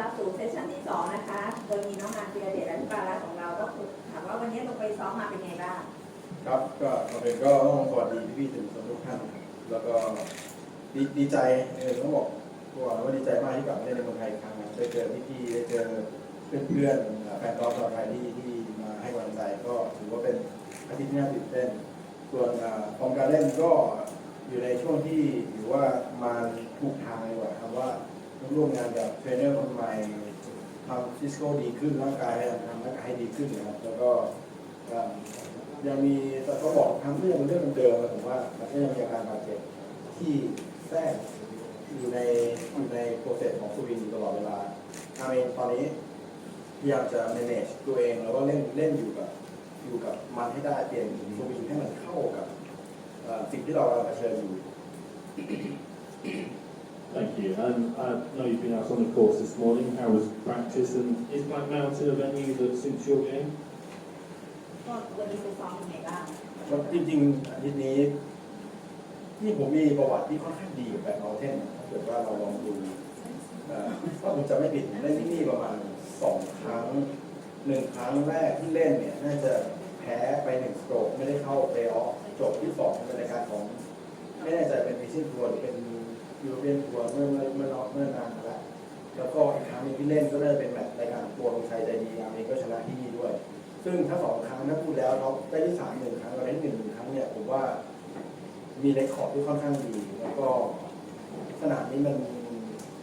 รับสู่เซสชั่นที่สองนะคะ โดยมีน้องนานธีรเดชอธิบาระของเราก็คือถามว่าวันนี้ลงไปซ้อมมาเป็นไงบ้าง ครับก็ก่อนอื่นก็ต้องสวัสดีพี่ๆสื่อมวลชนทุกท่านนะครับแล้วก็ดีดีใจเออต้องบอกก่อนว่าดีใจมากที่กลับมาเล่นในเมืองไทยอีกครั้งนะได้เจอพี่ๆได้เจอเพื่อนๆแฟนกอล์ฟชาวไทยที่ที่มาให้กำลังใจก็ถือว่าเป็นอาทิตย์ที่น่าตื่นเต้น ส่วนอ่าฟอร์มการเล่นก็อยู่ในช่วงที่ถือว่ามาถูกทางเลยกว่าครับว่า ร่วมงานกับเทรนเนอร์คนใหม่ทำฟิสิกอลดีขึ้นร่างกายให้ทำร่างกายให้ดีขึ้นนะครับแล้วก็ยังมีแต่ก็บอกทั้งเรื่องเรื่องเดิมผมว่ามันก็ยังมีอาการบาดเจ็บที่แทรกอยู่ในอยู่ในโปรเซสของสวิงอยู่ตลอดเวลาอาเองตอนนี้พยายามจะ manage ตัวเองแล้วก็เล่นเล่นอยู่กับอยู่กับมันให้ได้เปลี่ยนสวิงให้มันเข้ากับสิ่งที่เรากำลังเผชิญอยู่ Thank you. And I know you've been out on the course this morning. How was practice? And is Black Mountain a venue that suits your game? ก็วันนี้ไปซ้อมเป็นไงบ้างก็จริงๆอาทิตย์นี้ที่ผมมีประวัติที่ค่อนข้างดีกับแบงค์เอาเทนถ้าเกิดว่าเราลองดูเอ่อถ้าผมจะไม่ผิดผมเล่นที่นี่ประมาณสองครั้งหนึ่งครั้งแรกที่เล่นเนี่ยน่าจะแพ้ไปหนึ่งสโตรกไม่ได้เข้าเพลย์ออฟจบที่สองเป็นรายการของ ไม่แน่ใจเป็นพิเศษทัวร์หรือเป็น ยูโรเปียนทัวร์เมื่อเมื่อเมื่อเมื่อนานมาแล้วแล้วก็อีกครั้งหนึงที่เล่นก็ได้เป็นแมตช์รายการตัวลงชัยใจดีอาเมก็ชนะที่นี่ด้วย ซึ่งถ้าสองครั้งถ้าพูดแล้วเขาได้ที่สามหนึ่งครั้งเราได้ที่หนึ่งหนึ่งครั้งเนี่ยผมว่า มีเรคคอร์ดที่ค่อนข้างดี แล้วก็สนามนี้มัน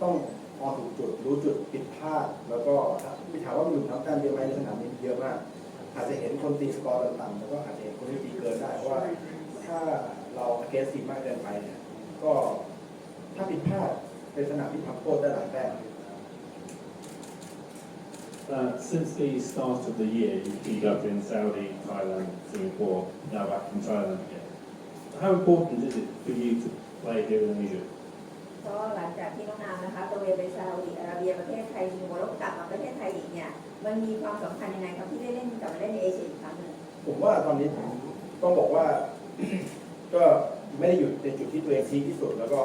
ต้องพอถูกจุดรู้จุดผิดพลาด แล้วก็มีถามว่ามีหลุมน้ำกันเยอะไหมในสนามนี้เยอะมาก อาจจะเห็นคนตีสกอร์ต่ำๆแล้วก็อาจจะเห็นคนที่ตีเกินได้เพราะว่าถ้าเราเกสซีมากเกินไปเนี่ยก็ ถ้าผิดพลาดเป็นสนามที่ทำโทษได้หลายแต้ม Uh, since the start of the year, you've teed up in Saudi, Thailand, Singapore, now back in Thailand again. How important is it for you to play here in Asia? ก็หลังจากที่น้องนามนะคะตระเวนไปซาอุดิอาระเบียประเทศไทยมีโมร็อกกลับมาประเทศไทยอีกเนี่ยมันมีความสำคัญยังไงครับที่ได้เล่นกลับมาเล่นในเอเชียอีกครั้งหนึ่งผมว่าตอนนี้ผมต้องบอกว่า ก็ไม่ได้อยู่ในจุดที่ตัวเองพีคที่สุด แล้วก็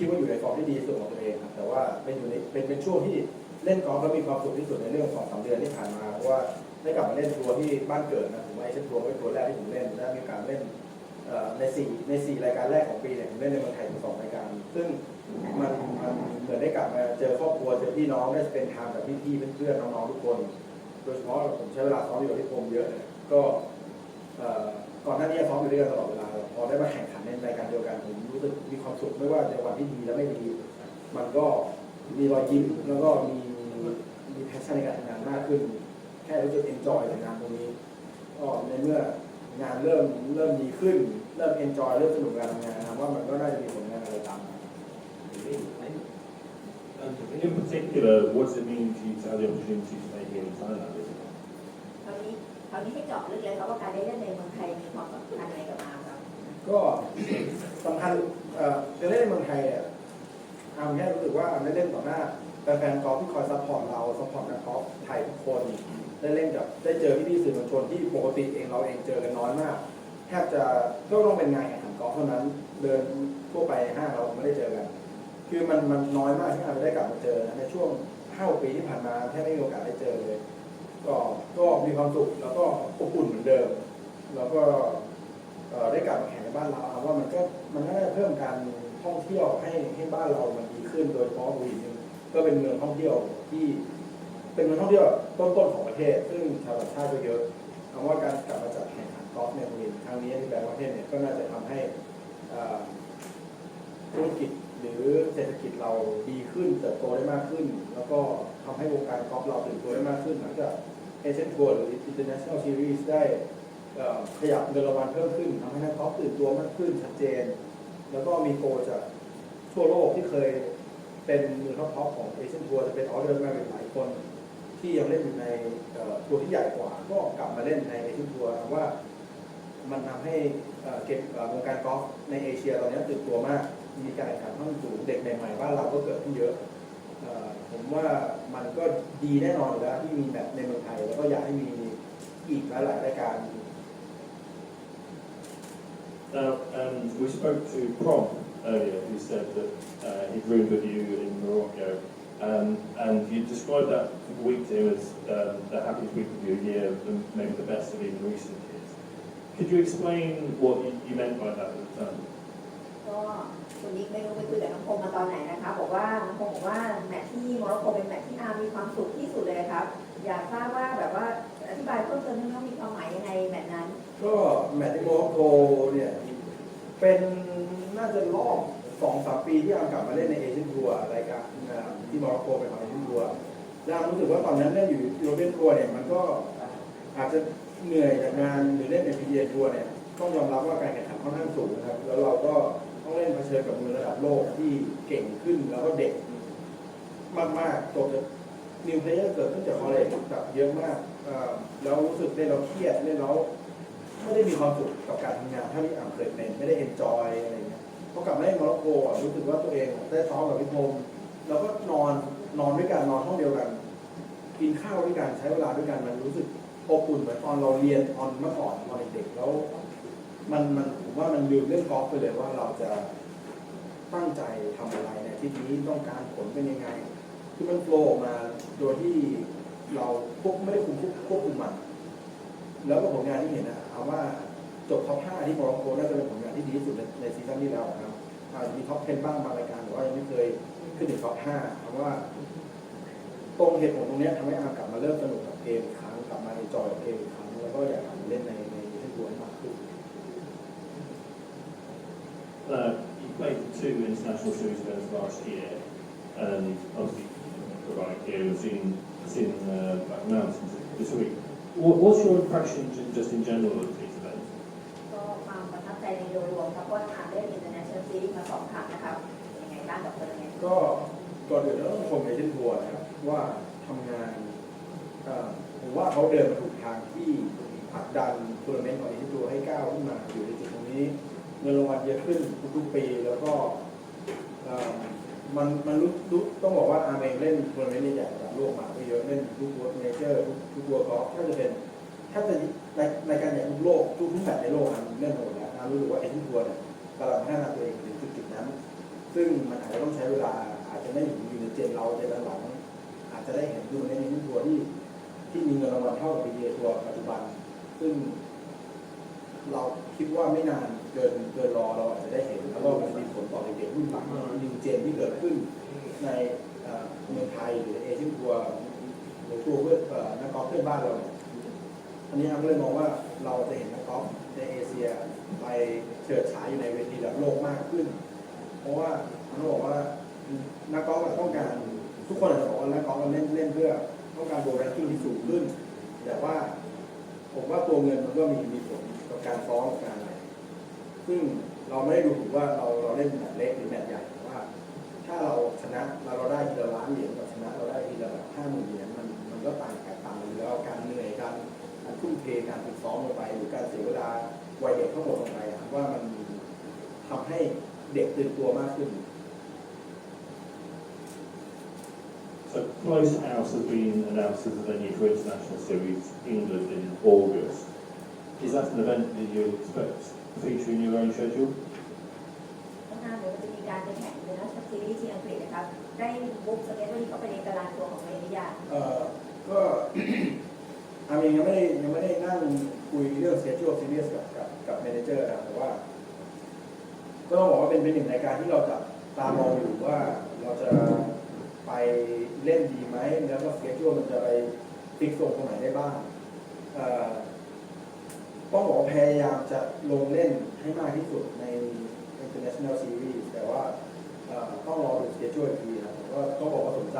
คิดว่าอยู่ในฟอร์มที่ดีที่สุดของตัวเองครับแต่ว่าเป็นอยู่ในเป็นเป็นช่วงที่เล่นกอล์ฟแล้วมีความสุขที่สุดในเรื่องสองสามเดือนที่ผ่านมาเพราะว่าได้กลับมาเล่นทัวร์ที่บ้านเกิดนะผมว่าไอ้เช่นทัวร์เป็นทัวร์แรกที่ผมเล่นได้มีกาสเล่นในสี่ในสี่รายการแรกของปีเนี่ยผมเล่นในเมืองไทยถึงสองรายการ ซึ่งมันมันเหมือนได้กลับมาเจอครอบครัวเจอพี่น้องได้เป็นทางกับพี่ๆเพื่อนๆน้องๆทุกคน โดยเฉพาะผมใช้เวลาซ้อมอยู่กับพี่พงษ์เยอะเนี่ยก็ ก่อนหน้านี้ซ้อมอยู่ด้วยกันตลอดเวลาพอได้มาแข่งขันในรายการเดียวกันผมรู้สึกมีความสุขไม่ว่าในวันที่ดีและไม่ดี มันก็มีรอยยิ้มแล้วก็มีมีแพชชั่นในการทำงานมากขึ้น แค่รู้สึกเอนจอยกับงานตรงนี้ก็ในเมื่องานเริ่มเริ่มดีขึ้น เริ่มเอนจอยเริ่มสนุกกับการทำงานนะครับว่ามันก็น่าจะมีผลงานอะไรตามมา And in particular, what does it mean for you to have the opportunity to play here in Thailand? คราวนี้ให้เจาะลึกเลยครับว่าการได้เล่นในเมืองไทยมีความสำคัญอะไรกับอาครับก็สำคัญเอ่อจะเล่นในเมืองไทยเนี่ยทำแค่รู้สึกว่าได้เล่นต่อหน้าแฟนๆกอล์ฟที่คอยซัพพอร์ตเราซัพพอร์ตนักกอล์ฟไทยทุกคนได้เล่นกับได้เจอพี่ๆสื่อมวลชนที่ปกติเองเราเองเจอกันน้อยมากแทบจะก็ต้องเป็นงานแข่งขันกอล์ฟเท่านั้น เดินทั่วไปห้างเราไม่ได้เจอกัน คือมันมันน้อยมากที่เราได้กลับมาเจอในช่วงห้าปีที่ผ่านมาแทบไม่มีโอกาสได้เจอเก็มีความสุขแล้วก็อบอุ่นเหมือนเดิม แล้วก็ได้กลับมาแข่งในบ้านเราว่ามันก็มันก็ได้เพิ่มการท่องเที่ยวให้ให้บ้านเรามันดีขึ้นโดยเฉพาะบุรีรัมย์ก็เป็นเมืองท่องเที่ยวที่ เป็นเมืองท่องเที่ยวต้นๆของประเทศ ซึ่งชาวต่างชาติก็เยอะเอาว่าการกลับมาจัดแข่งขันกอล์ฟในบุรีรัมย์ครั้งนี้ที่แบงก์ประเทศเนี่ยก็น่าจะทำให้ธุรกิจหรือเศรษฐกิจเราดีขึ้นเติบโตได้มากขึ้น แล้วก็ทำให้วงการกอล์ฟเราตื่นตัวได้มากขึ้นหลังจาก เอเชียนทัวร์หรือ International Series ได้เอ่อขยับเงินรางวัลเพิ่มขึ้นทำให้นักกอล์ฟตื่นตัวมากขึ้นชัดเจน แล้วก็มีโปรจากทั่วโลกที่เคยเป็นมือท็อปของเอเชียนทัวร์จะเป็นออเดอร์มาเป็นหลายคน ที่ยังเล่นอยู่ในเอ่อทัวร์ที่ใหญ่กว่า ก็กลับมาเล่นในเอเชียนทัวร์ว่ามันทำให้เก็บวงการกอล์ฟในเอเชียตอนนี้ตื่นตัวมาก มีการแข่งขันขั้นสูงเด็กใหม่ๆบ้านเราก็เกิดขึ้นเยอะ ผมว่ามันก็ดีแน่นอนอยู่แล้วที่มีแบบในเมืองไทย แล้วก็อยากให้มีอีกหลายๆรายการ Now, um, we spoke to Prom earlier, who said that uh, he'd roomed with you in Morocco Um, and you described that week to him as um, the happiest week of your year, and maybe the best of even recent years. Could you explain what you, you meant by that at the time? ก็คุณนิกไม่รู้ไปคุยกับน้องพงมาตอนไหนนะคะ บอกว่าน้องพงบอกว่าแมตช์ที่โมร็อกโกเป็นแมตช์ที่อามีความสุขที่สุดเลยครับ อยากทราบว่าแบบว่าอธิบายเพิ่มเติมนิดนึงว่ามีความหมายยังไงแมตช์นั้น ก็แมตช์ที่โมร็อกโกเนี่ยเป็นน่าจะรอบสองสามปีที่อามกลับมาเล่นในเอเชียนทัวร์รายการที่โมร็อกโกเป็นของเอเชียนทัวร์แล้วอามรู้สึกว่าตอนนั้นเล่นอยู่ยูโรเปียนทัวร์เนี่ยมันก็อาจจะเหนื่อยจากงานหรือเล่นในพีเอทัวร์เนี่ยต้องยอมรับว่าการแข่งขันค่อนข้างสูงนะครับแล้วเราก็ ชิญกับมือระดับโลกที่เก่งขึ้นแล้วก็เด็กมากๆจบจากนิวเพลเยอร์เกิดขึ้นจากคอเลจแบบเยอะมากแล้วรู้สึกเล่นเราเครียดเล่นแล้วไม่ได้มีความสุขกับการทำงานเท่าที่อ่านเคยเป็นไม่ได้เอนจอยอะไรเงี้ยพอกลับมาเล่นโมร็อกโกรู้สึกว่าตัวเองได้ซ้อมกับพี่พงศ์แล้วก็นอนนอนด้วยกันนอนห้องเดียวกัน กินข้าวด้วยกันใช้เวลาด้วยกันมันรู้สึกอบอุ่นเหมือนตอนเราเรียนตอนเมื่อก่อนตอนเด็กๆแล้ว มันมันผมว่ามันลืมเรื่องกอล์ฟไปเลยว่าเราจะ ตั้งใจทำอะไรเนี่ยที่นี้ต้องการผลเป็นยังไง คือมันโฟล์ออกมาโดยที่เราควบไม่ได้คุมควบคุมมันแล้วก็ผลงานที่เห็นนะเอาว่าจบท็อป5ที่โมร็อกโกน่าจะเป็นผลงานที่ดีที่สุดในในซีซั่นที่แล้วนะครับอาจจะมีท็อป10บ้างบางรายการแต่ว่ายังไม่เคยขึ้นถึงท็อป5เพราะว่า ตรงเหตุผลตรงนี้ทำให้อากลับมาเริ่มสนุกกับเกมอีกครั้งกลับมาในจอยกับเกมอีกครั้งแล้วก็อยากกลับมาเล่นในในในทัวร์มากขึ้น Uh, you played two international series events last year, and obviously the right here was in, was in uh, Black Mountains this week. What, what's your impression ju- just in general of these events? ก็ความประทับใจในโดยรวมครับเพราะว่าอาเล่น international series มาสองครั้งนะครับเป็นยังไงบ้างกับตัวเองก็ก่อนอื่นเราต้องชมเอเจนต์ทัวร์นะครับว่าทำงานเอ่อผมว่าเขาเดินมาถูกทางที่ผลักดันทัวร์นาเมนต์ของเอเจนต์ทัวร์ให้ก้าวขึ้นมาอยู่ในจุดตรงนี้ เงินรางวัลเยอะขึ้นทุกๆปีแล้วก็มันมันรู้รู้ต้องบอกว่าอาร์เองเล่นทัวร์นาเมนต์ใหญ่ๆระดับโลกมาก็เยอะเล่นทุกทัวร์เมเจอร์ทุกทัวร์กอล์ฟถ้าจะเป็นถ้าจะรายรายการใหญ่ทุกโลกทุกทุกแมตช์ในโลกอาร์เล่นหมดแล้วอาร์รู้สึกว่าเอเจนต์ทัวร์เนี่ยกำลังพัฒนาตัวเองถึงจุดๆนั้น ซึ่งมันอาจจะต้องใช้เวลาอาจจะไม่อยู่ในเจนเราเจนหลังอาจจะได้เห็นดูในนิทัวร์ที่ที่มีเงินรางวัลเท่ากับพีเทัวร์ปัจจุบัน ซึ่งเราคิดว่าไม่นาน เกินเกินรอเราอาจจะได้เห็น แล้วก็มันมีผลต่อเด็กๆรุ่นหลังนิวเจนที่เกิดขึ้นในเมืองไทยหรือเอเชียนทัวร์หรือทัวร์เพื่อนักกอล์ฟเพื่อนบ้านเราอันนี้อันก็เลยมองว่าเราจะเห็นนักกอล์ฟในเอเชียไปเฉิดฉายอยู่ในเวทีระดับโลกมากขึ้น เพราะว่าเขาบอกว่านักกอล์ฟต้องการทุกคนอาจจะบอกว่านักกอล์ฟเล่นเล่นเพื่อต้องการโบว์แรงกิ้งที่สูงขึ้น แต่ว่าผมว่าตัวเงินมันก็มีมีผลกับการฟ้องกับการ ซึ่งเราไม่ได้ดูถูกว่าเราเราเล่นแบบเล็กหรือแบบใหญ่แต่ว่า ถ้าเราชนะเราเราได้ทีละล้านเหรียญกับชนะเราได้ทีละแบบห้าหมื่นเหรียญมันมันก็ต่างกันต่างกันอยู่แล้วการเหนื่อยการการทุ่มเทการฝึกซ้อมลงไป หรือการเสียเวลาวัยเด็กทั้งหมดลงไปว่ามันทำให้เด็กตื่นตัวมากขึ้น So Close House has been announced as a venue for International Series England in August. Is that an event that you expect to feature in your own schedule? ข้างหน้าเดี๋ยวมันจะมีการไปแข่ง international series ที่อังกฤษนะครับ ได้บุ๊กสเก็ตวันนี้เข้าไปในตารางตัวของเรนิยาเอ่อก็ อามียังไม่ได้ยังไม่ได้นั่งคุยเรื่อง schedule series กับกับกับ manager นะครับแต่ว่า ก็ต้องบอกว่าเป็นเป็นหนึ่งรายการที่เราจะตามองอยู่ว่าเราจะไปเล่นดีไหมแล้วก็ schedule มันจะไปฟิกตรงตรงไหนได้บ้างเอ่อ ต้องบอกว่าพยายามจะลงเล่นให้มากที่สุดใน international series แต่ว่าเอ่อต้องรอดู schedule อีกทีนะครับแต่ว่าต้องบอกว่าสนใจ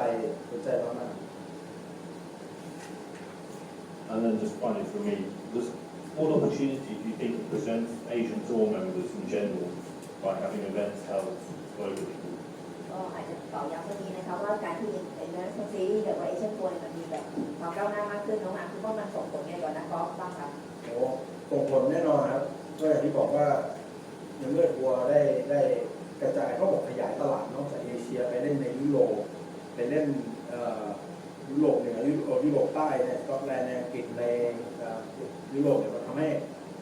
สนใจมากๆ And then just finally for me, does, what opportunity do you think it presents Asian tour members in general by having events held globally? ก็อาจจะตอบย้ำตรงนี้นะครับว่าการที่ international series หรือว่า Asian Tour เนี่ยมันมีแบบความก้าวหน้ามากขึ้นน้องอาร์มคิดว่ามันส่งผลยังไงกับนักกอล์ฟบ้างครับโอ้ ส่งผลแน่นอนครับก็อย่างที่บอกว่าในเมื่อทัวร์ได้ได้กระจายเขาบอกขยายตลาดนอกจากเอเชียไปเล่นในยุโรปไปเล่นยุโรปเหนือยุโรปยุโรปใต้ในสกอตแลนด์ในอังกฤษในยุโรปเนี่ยมันทำให้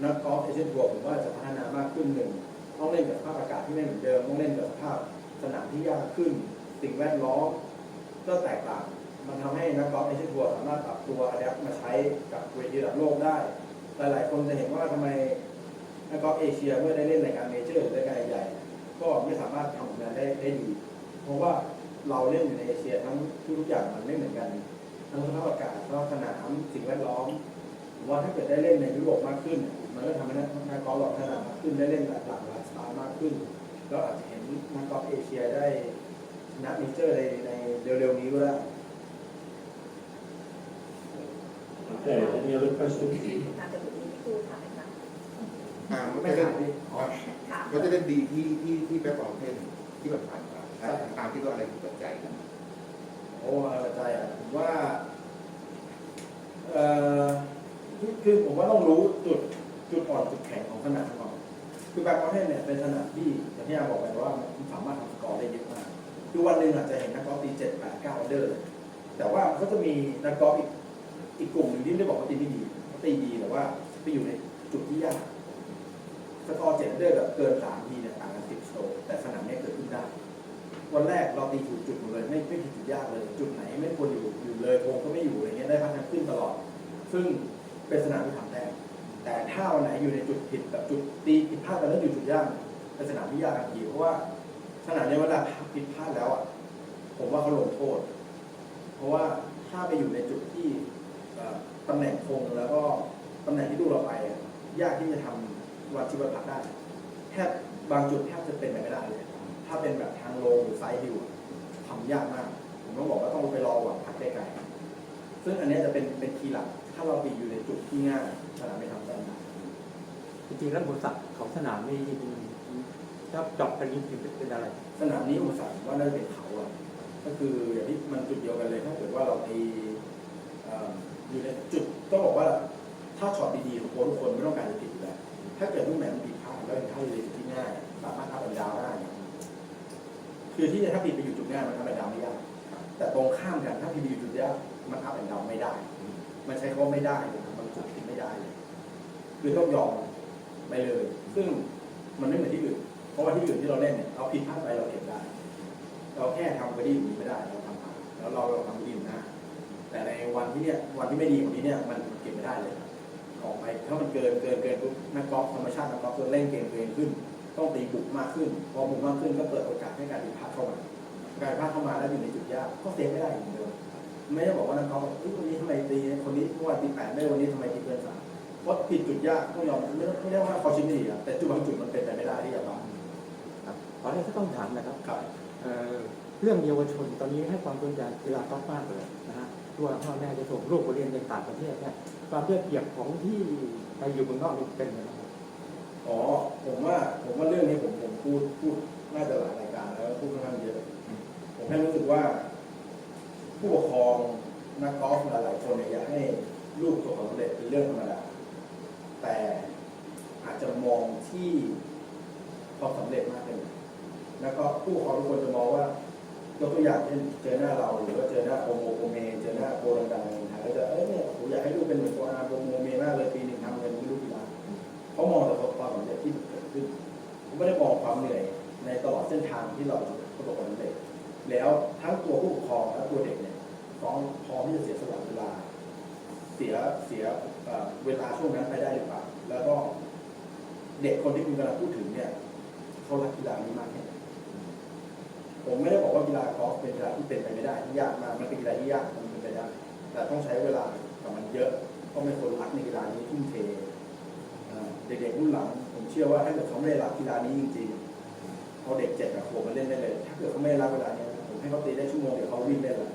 นักกอล์ฟเอเชียนทัวร์ผมว่าจะพัฒนามากขึ้นหนึ่งต้องเล่นกับสภาพอากาศที่ไม่เหมือนเดิมต้องเล่นกับสภาพสนามที่ยากขึ้น สิ่งแวดล้อมก็แตกต่าง มันทำให้นักกอล์ฟเอเชียทัวร์สามารถปรับตัวอัดแอปมาใช้กับเวทีระดับโลกได้ หลายๆ คนจะเห็นว่าทำไมนักกอล์ฟเอเชียเมื่อได้เล่นรายการเมเจอร์หรือรายการใหญ่ ก็ไม่สามารถทำผลงานได้ได้ดี เพราะว่าเราเล่นอยู่ในเอเชียทั้งทุกอย่างมันไม่เหมือนกัน ทั้งสภาพอากาศสภาพสนามสิ่งแวดล้อมว่าถ้าเกิดได้เล่นในยุโรปมากขึ้น มันก็ทำให้นักกอล์ฟเราพัฒนามากขึ้นได้เล่นหลากหลากหลายสไตล์มากขึ้น แล้วอาจจะเห็นนักกอล์ฟเอเชียได้ชนะเมเจอร์ในในเร็วๆนี้ก็ได้ Okay, any other questions? รูถามไหมคะอ่ามันไม่ไม่ถาได้มพี่อ๋อถามก็จะได้ดีที่ที่ที่แบ็คบอลเทนที่มันผ่านมาถ้าตามที่ว่าอะไรคือปัจจัยกันโอ้ปัจจัยอะผมว่าเอ่อคือคือผมว่าต้องรู้จุดจุดอ่อนจุดแข็งของสนามก่อนคือแบ็คมอเทนเนี่ยเป็นสนามที่อย่างที่อาบอกไปว่ามันสามารถทำสกอร์ได้เยอะมากคือวันหนึ่งอาจจะเห็นนักกอล์ฟตีเจ็ดแปดเก้าเดอร์เลยแต่ว่าก็จะมีนักกอล์ฟอีกอีกกลุ่มหนึ่งที่ไม่ได้บอกว่าตีไม่ดีเขาตีดีแต่ว่า ไปอยู่ในจุดที่ยากสกอร์เจ็ดเดอร์แบบเกินสามทีเนี่ยต่างกันสิบโซแต่สนามนี้เกิดขึ้นได้ วันแรกเราตีถูกจุดหมดเลย ไม่ไม่ผิดจุดยากเลย จุดไหนไม่ควรอยู่อยู่เลยโงก็ไม่อยู่อะไรเงี้ยได้พัฒนาขึ้นตลอด ซึ่งเป็นสนามที่ทำได้แต่ถ้าวันไหนอยู่ในจุดผิดแบบจุดตีผิดพลาดไปแล้วอยู่จุดยากเป็นสนามที่ยากทันทีเพราะว่าสนามเนี้เวลาผิดพลาดแล้วอะผมว่าเขาลงโทษ เพราะว่าถ้าไปอยู่ในจุดที่ตำแหน่งคงแล้วก็ ตำแหน่งที่ดูเราไปอะยากที่จะทำวันชีวพัฒน์ได้แทบบางจุดแทบจะเป็นไปไม่ได้เลยถ้าเป็นแบบทางลงหรือไซด์ดิวอะทำยากมาก ผมต้องบอกว่าต้องไปรอหวังพักไกลๆซึ่งอันเนี้ยจะเป็นเป็นคีย์หลัก ถ้าเราไปอยู่ในจุดที่ง่ายสนามไม่ทำได้นะจริงๆแล้วบริษัทของสนามนี่ถ้าเจอบกันจริงๆเป็นอะไร สนามนี้ผมสั่งว่าน่าจะเป็นเขาอะก็คืออย่างที่มันจุดเดียวกันเลย ถ้าเกิดว่าเราไปเอ่ออยู่ในจุดต้องบอกว่าถ้าช็อตดีๆของ โค้ชทุกคนไม่ต้องการจะผิดอยู่แล้วถ้าเกิดลูกไหนมันผิดพลาดแล้วเป็นท่าอยู่ในที่ง่ายสามารถอัพเป็นดาวได้คือที่จะถ้าผิดไปอยู่จุดง่ายมันทำเป็นดาวไม่ยากแต่ตรงข้ามกันถ้าผิดไปอยู่จุดยากมันอัพเป็นดาวไม่ได้ มันใช้คำว่าไม่ได้เลยนะบางจุดผิดไม่ได้เลยคือต้องยอมไปเลย ซึ่งมันไม่เหมือนที่อื่นเพราะว่าที่อื่นที่เราเล่นเนี่ยเราผิดพลาดไปเราเก็บได้เราแค่ทำบอดี้ดีไม่ได้เราทำผ่านแล้วเราเราทำบอดี้อยู่น้าแต่ในวันที่เนี่ยวันที่ไม่ดีของนี้เนี่ยมันเก็บไม่ได้เลย ออกไปถ้ามันเกินเกินเกินปุ๊บนักกอล์ฟธรรมชาตินักกอล์ฟจะเล่นเกมตัวเองขึ้น ต้องตีบุกมากขึ้น พอบุกมากขึ้นก็เปิดโอกาสให้การผิดพลาดเข้ามาการผิดพลาดเข้ามาแล้วอยู่ในจุดยากก็เซฟไม่ได้เหมือนเดิมไม่ได้บอกว่านักกอล์ฟเฮ้ยวันนี้ทำไมตีคนนี้เมื่อวานตีแปดได้วันนี้ทำไมตีเกินสามเพราะผิดจุดยากต้องยอมไม่ได้ไม่ได้ว่าเขาชิมไม่ดีอะแต่จุดบางจุดมันเป็นไปไม่ได้ที่จะมาครับขอให้ก็ต้องถามนะครับครับเอ่อเรื่องเยาวชนตอนนี้ให้ความสนใจกีฬากอล์ฟมากเลยนะฮะ ตัวพ่อแม่จะส่งลูกไปเรียนในต่างประเทศเนี่ยความได้เปรียบของที่ไปอยู่เมืองนอกนี่เป็นยังไงครับอ๋อผมว่าผมว่าเรื่องนี้ผมผมพูดพูดน่าจะหลายรายการแล้วพูดค่อนข้างเยอะผมแค่รู้สึกว่า ผู้ปกครองนักกอล์ฟหลายๆคนเนี่ยอยากให้ลูกประสบความสำเร็จเป็นเรื่องธรรมดาแต่อาจจะมองที่ความสำเร็จมากเกินแล้วก็ผู้ปกครองทุกคนจะมองว่า ยกตัวอย่างเช่นเจอหน้าเราหรือว่าเจอหน้าโปรโมโปรเมเจอหน้าโปรดังๆในไทยก็จะเอ้ยเนี่ยผมอยากให้ลูกเป็นเหมือนโปรอาร์โปรโมเมมากเลยปีหนึ่งทำเงินไม่รู้กี่ล้านเขามองแต่ความสำเร็จที่เกิดขึ้นผมไม่ได้มองความเหนื่อยในตลอดเส้นทางที่เราประสบความสำเร็จแล้วทั้งตัวผู้ปกครองและตัวเด็กเนี่ยพร้อมพร้อมที่จะเสียสละเวลา เสียเสียเอ่อเวลาช่วงนั้นไปได้หรือเปล่าแล้วก็เด็กคนที่คุณกำลังพูดถึงเนี่ยเขารักกีฬานี้มากแค่ไหน ผมไม่ได้บอกว่ากีฬากอล์ฟเป็นกีฬาที่เป็นไปไม่ได้ที่ยากมากมันเป็นกีฬาที่ยากมันเป็นไปได้ แต่ต้องใช้เวลากับมันเยอะต้องเป็นคนรักในกีฬานี้ทุ่มเทเด็กๆรุ่นหลัง ผมเชื่อว่าถ้าเกิดเขาไม่ได้รักกีฬานี้จริงๆเขาเด็กเจ็ดกับขวบมาเล่นได้เลย ถ้าเกิดเขาไม่ได้รักเวลานี้ผมให้เขาตีได้ชั่วโมงเดี๋ยวเขาวิ่งได้ล้ว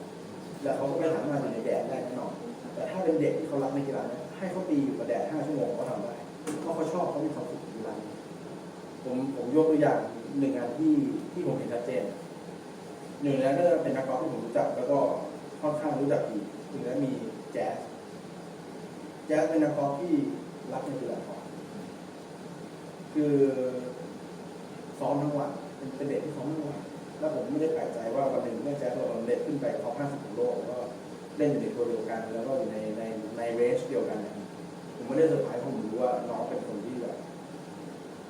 แล้วเขาก็ไม่สามารถอยู่ในแดดได้แน่นอนแต่ถ้าเป็นเด็กที่เขารักในกีฬานี้ให้เขาตีอยู่กับแดดห้าชั่วโมงเขาทำได้เพราะเขาชอบเขามีความสุขกีฬาผมผมยกตัวอย่างหนึ่งงานที่ที่ผมเห็นชัดเจน หนึ่งในนั้นก็จะเป็นนักกอล์ฟที่ผมรู้จัก แล้วก็ค่อนข้างรู้จักดีหนึ่งในนั้นมีแจ๊สแจ๊สเป็นนักกอล์ฟที่รักในกีฬากอล์ฟคือซ้อมทั้งวันเป็นเป็นเด็กที่ซ้อมทั้งวันแล้วผมไม่ได้แปลกใจว่าวันหนึ่งเมื่อแจ๊สเราเด็กขึ้นไปท็อป50ของโลกแล้วก็เล่นอยู่ในตัวเดียวกัน แล้วก็อยู่ในในในเรนจ์เดียวกันเนี่ยผมไม่ได้เซอร์ไพรส์เพราะผมรู้ว่าน้องเป็นคนที่แบบ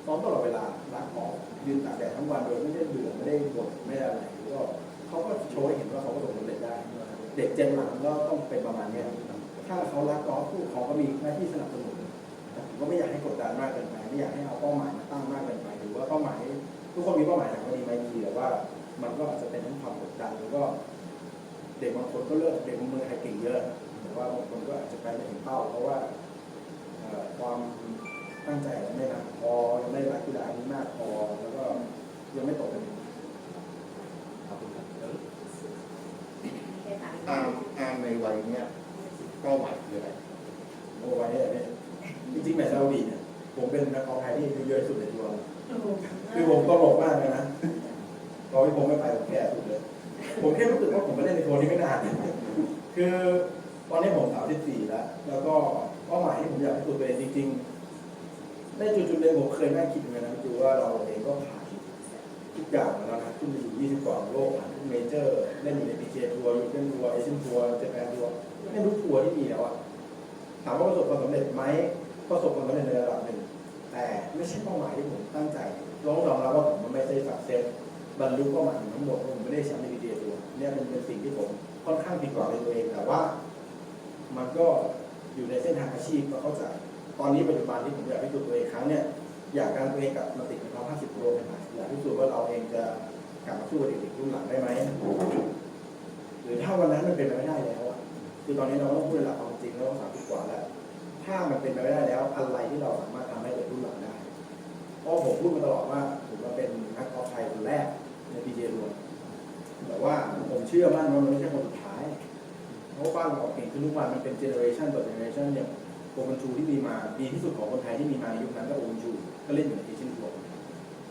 ซ้อมตลอดเวลารักออกยืนตากแดดทั้งวันโดยไม่ได้เบื่อไม่ได้บ่นไม่ได้อะไรแล้วก็เขาก็โชว์ให้เห็นว่าเขาประสบความสำเร็จได้ เด็กเจนหลังก็ต้องเป็นประมาณนี้ถ้าเขารักกอล์ฟผู้ปกครองก็มีหน้าที่สนับสนุนแต่ผมก็ไม่อยากให้กดดันมากเกินไปไม่อยากให้เอาเป้าหมายมาตั้งมากเกินไปหรือว่าเป้าหมายทุกคนมีเป้าหมายทางคดีไม่ดีแต่ว่า มันก็อาจจะเป็นทั้งความกดดันแล้วก็ เด็กบางคนก็เลือกเด็กบางเมือไทยเก่งเยอะแต่ว่าบางคนก็อาจจะไปไม่ถึงเป้าเพราะว่าความ ตั้งใจไม่มากพอยังไม่รักกีฬานี้มากพอแล้วก็ยังไม่ตกเป็นขอบคุณครับแค่ถามอาร์มอาร์มในวัยเนี้ยเป้าหมายคืออะไรโอ้ไว้เนี่ยจริงๆแมตช์ซาอุดีเนี่ยผมเป็นนักกอล์ฟไทยที่อายุเยอะที่สุดในทัวร์คือผมตลกมากเลยนะตอนที่ผมไม่ไปผมแก่สุดเลย ผมแค่รู้สึกว่าผมมาเล่นในทัวร์นี้ไม่นานคือตอนนี้ผมสามสิบสี่แล้ว แล้วก็เป้าหมายที่ผมอยากให้ตัวเองจริง ๆ ในจุดจุดๆหนึ่งผมเคยนั่งคิดเหมือนกันนะคือว่าเราเองก็ผ่านทุกอย่างมาแล้วนะขึ้นไปอยู่ยี่สิบกว่าโลกผ่านทุกเมเจอร์เล่นอยู่ในพีเทัวร์ยูเนทัวร์เอเชียนทัวร์เจแปนทัวร์เล่นทุกทัวร์ที่มีแล้วอะถามว่าประสบความสำเร็จไหมประสบความสำเร็จในระดับหนึ่งแต่ไม่ใช่เป้าหมายที่ผมตั้งใจต้องยอมรับว่าผมมันไม่ใช่สักเซสบรรลุเป้าหมายทั้งหมดผมไม่ได้แชมป์ในพีเทัวร์เนี่ยมันเป็นสิ่งที่ผมค่อนข้างผิดหวังในตัวเองแต่ว่า มันก็อยู่ในเส้นทางอาชีพก็เข้าใจ ตอนนี้ปัจจุบันที่ผมอยากพิสูจน์ตัวเองครั้งเนี่ยอยากการตัวเองกลับมาติดในรอบ50โลใหม่ๆอยากพิสูจน์ว่าเราเองจะกลับมาสู้กับเด็กๆรุ่นหลังได้ไหมหรือถ้าวันนั้นมันเป็นไปไม่ได้แล้วคือตอนนี้เราต้องพูดในหลักความจริงแล้วสามสิบกว่าแล้ว ถ้ามันเป็นไปไม่ได้แล้ว อะไรที่เราสามารถทำให้เด็กรุ่นหลังได้เพราะผมพูดมาตลอดว่าผมมาเป็นนักกอล์ฟไทยคนแรกในพีเจรวมแต่ว่าผมเชื่อมั่นว่ามันไม่ใช่คนสุดท้ายเพราะว่าบ้านเราเก่งขึ้นทุกวันมันเป็นเจเนอเรชันต่อเจเนอเรชันเนี่ย โอปันชูที่มีมาดีที่สุดของคนไทยที่มีมาในยุคนั้นก็โอปันชูก็เล่นอยู่ในเอเชียนทัวร์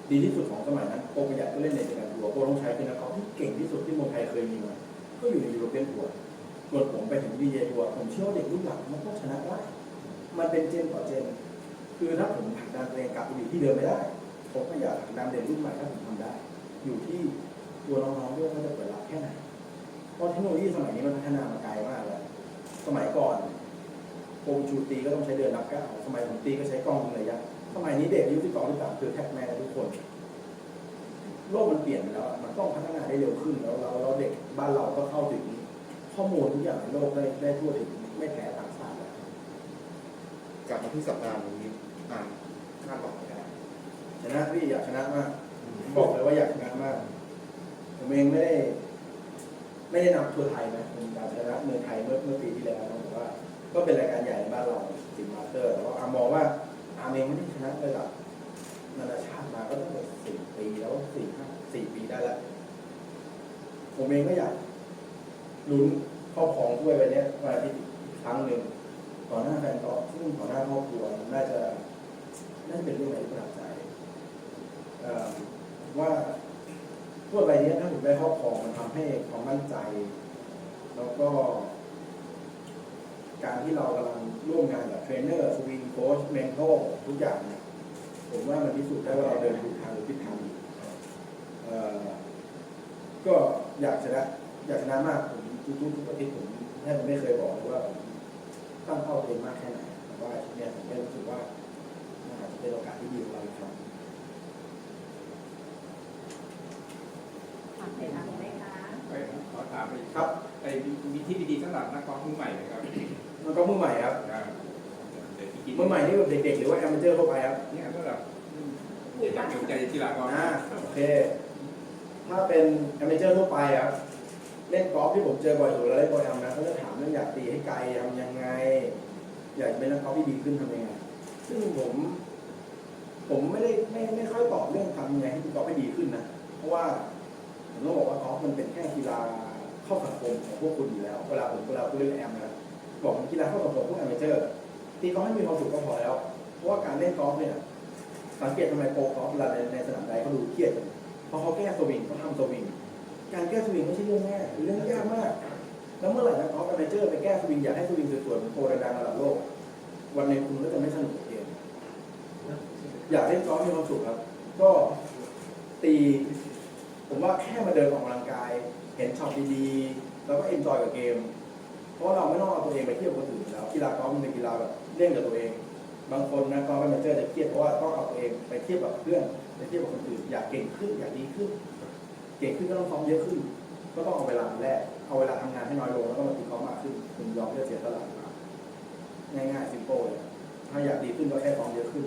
ดีที่สุดของสมัยนั้นโอประหยัดก็เล่นในเจแปนทัวร์โอลงชัยเป็นนักกอล์ฟที่เก่งที่สุดที่เมืองไทยเคยมีมา ก็อยู่ในยูโรเปียนทัวร์ส่วนผมไปถึงวีเจทัวร์ผมเชื่อว่าเด็กรุ่นหลังมันต้องชนะได้มันเป็นเจนต่อเจน คือถ้าผมผลักดันตัวเองกลับไปอยู่ที่เดิมไม่ได้ ผมก็อยากผลักดันเด็กรุ่นใหม่ถ้าผมทำได้ อยู่ที่ตัวน้องๆด้วยว่าจะเปิดรับแค่ไหนเพราะเทคโนโลยีสมัยนี้มันพัฒนามาไกลมากแล้วสมัยก่อน โปรชูตีก็ต้องใช้เดือนนับเก้าสมัยผมตีก็ใช้กล้องยิงระยะสมัยนี้เด็กอายุที่สองที่สามคือแท็กแมนกันทุกคน โลกมันเปลี่ยนไปแล้วอะมันต้องพัฒนาได้เร็วขึ้นแล้วเราเราเด็กบ้านเราก็เข้าถึงข้อมูลทุกอย่างในโลกได้ได้ทั่วถึงไม่แพ้ต่างชาติแล้วกลับมาที่สัปดาห์นี้อาร์มคาดหวังอะไรชนะพี่อยากชนะมากบอกเลยว่าอยากชนะมากผมเองไม่ได้ ไม่ได้นำทัวร์ไทยนะเป็นการชนะเมืองไทยเมื่อเมื่อปีที่แล้วนะแต่ว่า ก็เป็นรายการใหญ่ในบ้านเราสิงมาสเตอร์แต่ว่าอามองว่าอามเองไม่ได้ชนะระดับนานาชาติมาก็ตั้งแต่สี่ปีแล้วสี่ห้าสี่ปีได้แล้ว ผมเองก็อยากลุ้นครอบครองถ้วยใบเนี้ยวันอาทิตย์อีกครั้งหนึ่งต่อหน้าแฟนต่อซึ่งต่อหน้าครอบครัวน่าจะน่าจะเป็นเรื่องอะไรที่ประทับใจว่าถ้วยใบนี้ถ้าผมได้ครอบครองมันทำให้ความมั่นใจ แล้วก็ การที่เรากำลังร่วมงานกับเทรนเนอร์สวิงโค้ชเมนทอลทุกอย่างเนี่ยผมว่ามันพิสูจน์ได้ว่าเราเดินถูกทางหรือผิดทางอยู่เอ่อก็อยากชนะอยากชนะมากผมทุกๆทุกอาทิตย์ผมแทบจะไม่เคยบอกเลยว่าผมตั้งเป้าตัวเองมากแค่ไหนแต่ว่าเนี่ยผมได้รู้สึกว่าน่าจะเป็นโอกาสที่ดีของเราอีกครั้งถามใครถามไหมคะไปขอถามไปครับไอ้มีที่ดีๆสำหรับนักกอล์ฟมือใหม่ไหมครับ แล้วก็มือใหม่ครับอ่าเดี๋ยวที่กินมือใหม่นี่แบบเด็กๆ หรือว่าแอมเมเจอร์ทั่วไปครับเนี่ยสำหรับเด็กจากเกี่ยวใจกีฬากอล์ฟอ่าโอเค ถ้าเป็นแอมเมเจอร์ทั่วไปครับเล่นกอล์ฟที่ผมเจอบ่อยสุดแล้วเล่นโปรแอมนะเขาจะถามเรื่องอยากตีให้ไกลทำยังไง อยากเป็นนักกอล์ฟที่ดีขึ้นทำยังไงซึ่งผม ผมไม่ได้ไม่ไม่ค่อยตอบเรื่องทำยังไงให้กอล์ฟให้ดีขึ้นนะเพราะว่าผมต้องบอกว่ากอล์ฟมันเป็นแค่กีฬาเข้าสังคมของพวกคุณอยู่แล้ว เวลาผมเวลาคุณเล่นแอมนะ บอกมันกีฬาเข้าสังคมพวกแอมเมเจอร์ตีกอล์ฟให้มีความสุขก็พอแล้ว เพราะว่าการเล่นกอล์ฟเนี่ยสังเกตทำไมโปรกอล์ฟเวลาในสนามใดเขาดูเครียดเพราะเขาแก้สวิงเขาทำสวิงการแก้สวิงไม่ใช่เรื่องง่ายเรื่องยากมาก แล้วเมื่อไหร่นักกอล์ฟแมเจอร์ไปแก้สวิงอยากให้สวิงสวยๆเหมือนโปรดังระดับโลก วันหนึงคุณก็จะไม่สนุกเกมอยากเล่นกอล์ฟมีความสุขครับ ก็ตีผมว่าแค่มาเดินออกกำลังกาย เห็นช็อตดีๆ แล้วก็เอนจอยกับเกม เพราะเราไม่ต้องเอาตัวเองไปเทียบกับคนอื่นอยู่แล้วกีฬากอล์ฟมันเป็นกีฬาแบบเล่นกับตัวเอง บางคนนะกอล์ฟแมเจอร์จะเครียดเพราะว่าต้องเอาตัวเองไปเทียบกับเพื่อนไปเทียบกับคนอื่นอยากเก่งขึ้นอยากดีขึ้น เก่งขึ้นก็ต้องซ้อมเยอะขึ้น ก็ต้องเอาเวลาแลกเอาเวลาทำงานให้น้อยลงแล้วก็มาตีกอล์ฟมากขึ้นคุณยอมที่จะเสียตลาดง่ายๆซิมโปเลยถ้าอยากดีขึ้นก็แค่ซ้อมเยอะขึ้น